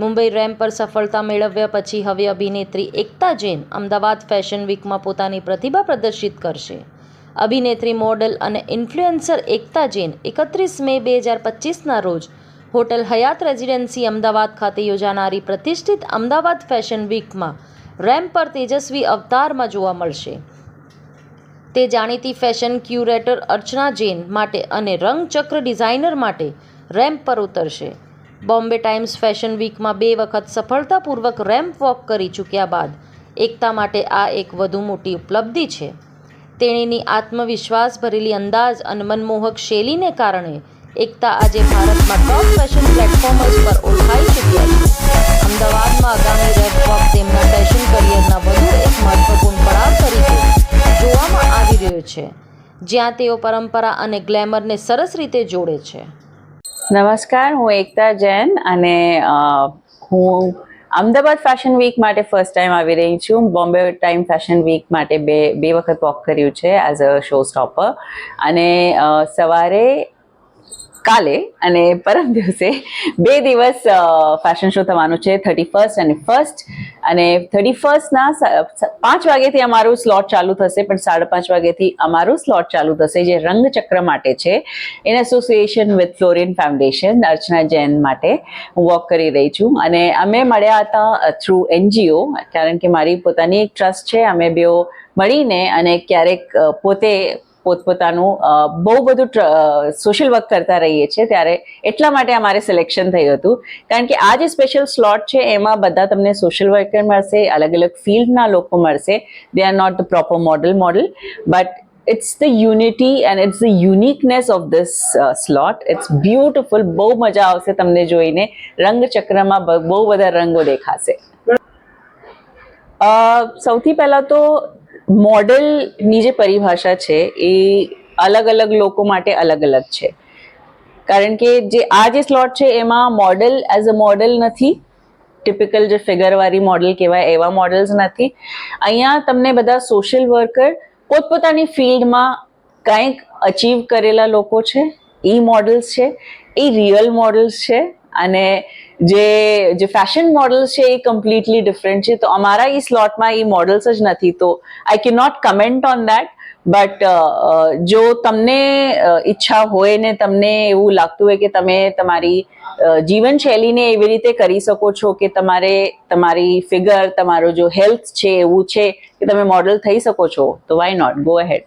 Mumbai ramp પર સફળતા મેળવ્યા પછી હવે અભિનેત્રી એકતા જૈન અમદાવાદ ફેશન વીકમાં પોતાની પ્રતિભા પ્રદર્શિત કરશે. અભિનેત્રી, મોડલ અને ઇન્ફ્લુએન્સર એકતા જૈન એકત્રીસ મે બે હજાર પચીસના રોજ હોટેલ હયાત રેઝિડન્સી અમદાવાદ ખાતે યોજાનારી પ્રતિષ્ઠિત અમદાવાદ ફેશન વીકમાં રેમ્પ પર તેજસ્વી અવતારમાં જોવા મળશે. તે જાણીતી ફેશન ક્યુરેટર અર્ચના જૈન માટે અને રંગચક્ર ડિઝાઇનર માટે રેમ્પ પર ઉતરશે. બોમ્બે ટાઈમ્સ ફેશન વીકમાં બે વખત સફળતાપૂર્વક રેમ્પ વોક કરી ચૂક્યા બાદ એકતા માટે આ એક વધુ મોટી ઉપલબ્ધિ છે. તેણીની આત્મવિશ્વાસ ભરેલી અંદાજ અને મનમોહક શૈલીને કારણે એકતા આજે ભારતમાં ટોપ ફેશન પ્લેટફોર્મર્સ પર ઓળખાઈ ચૂક્યા છે. અમદાવાદમાં આગામી રેમ્પ વોક તેમના ફેશન કરિયરના વધુ એક મહત્વપૂર્ણ પડાવ તરીકે જોવામાં આવી રહ્યો છે, જ્યાં તેઓ પરંપરા અને ગ્લેમરને સરસ રીતે જોડે છે. નમસ્કાર, હું એકતા જૈન અને હું અમદાવાદ ફેશન વીક માટે ફર્સ્ટ ટાઈમ આવી રહી છું. બોમ્બે ટાઈમ ફેશન વીક માટે બે બે વખત વોક કર્યું છે એઝ અ શો સ્ટોપર અને સવારે કાલે અને પરમ દિવસે બે દિવસ ફેશન શો થવાનો છે થર્ટી ફર્સ્ટ અને ફર્સ્ટ અને થર્ટી ફર્સ્ટના પાંચ વાગ્યાથી અમારું સ્લોટ ચાલુ થશે, પણ સાડા પાંચ વાગ્યાથી અમારું સ્લોટ ચાલુ થશે, જે રંગચક્ર માટે છે. In association with Florian foundation Archana Jain માટે હું વોક કરી રહી છું. અને અમે મળ્યા હતા થ્રુ એનજીઓ કારણ કે મારી પોતાની એક ટ્રસ્ટ છે. અમે બેઓ મળીને અને ક્યારેક પોતે પોતપોતાનું બહુ બધું સોશિયલ વર્ક કરતા રહીએ છીએ ત્યારે એટલા માટે અમારે સિલેક્શન થયું હતું. કારણ કે આ જે સ્પેશિયલ સ્લોટ છે, એમાં બધા તમને સોશિયલ વર્કર મળશે અલગ અલગ ફિલ્ડના લોકો મળશે. They are not the proper model model but it's the unity and it's the uniqueness of this slot it's beautiful બહુ મજા આવશે તમને જોઈને. રંગચક્રમાં બહુ બધા રંગો દેખાશે. સૌથી પહેલાં તો મોડલની જે પરિભાષા છે એ અલગ અલગ લોકો માટે અલગ અલગ છે. કારણ કે જે આ જે સ્લોટ છે એમાં મોડલ એઝ અ મોડલ નથી. ટિપિકલ જે ફિગરવાળી મોડલ કહેવાય એવા મોડલ્સ નથી. અહીંયા તમને બધા સોશિયલ વર્કર પોતપોતાની ફિલ્ડમાં કંઈક અચીવ કરેલા લોકો છે. એ મોડલ્સ છે. એ રિયલ મોડલ્સ છે. અને જે જે ફેશન મોડલ્સ છે એ કમ્પ્લીટલી ડિફરન્ટ છે. તો અમારા એ સ્લોટમાં એ મોડલ્સ જ નથી. તો આઈ કે not comment on that but જો તમને ઈચ્છા હોય ને તમને એવું લાગતું હોય કે તમે તમારી જીવનશૈલીને એવી રીતે કરી શકો છો કે તમારે, તમારી ફિગર તમારો જો હેલ્થ છે, એવું છે, કે તમે મોડલ થઈ શકો છો, તો વાય નોટ ગો અહેડ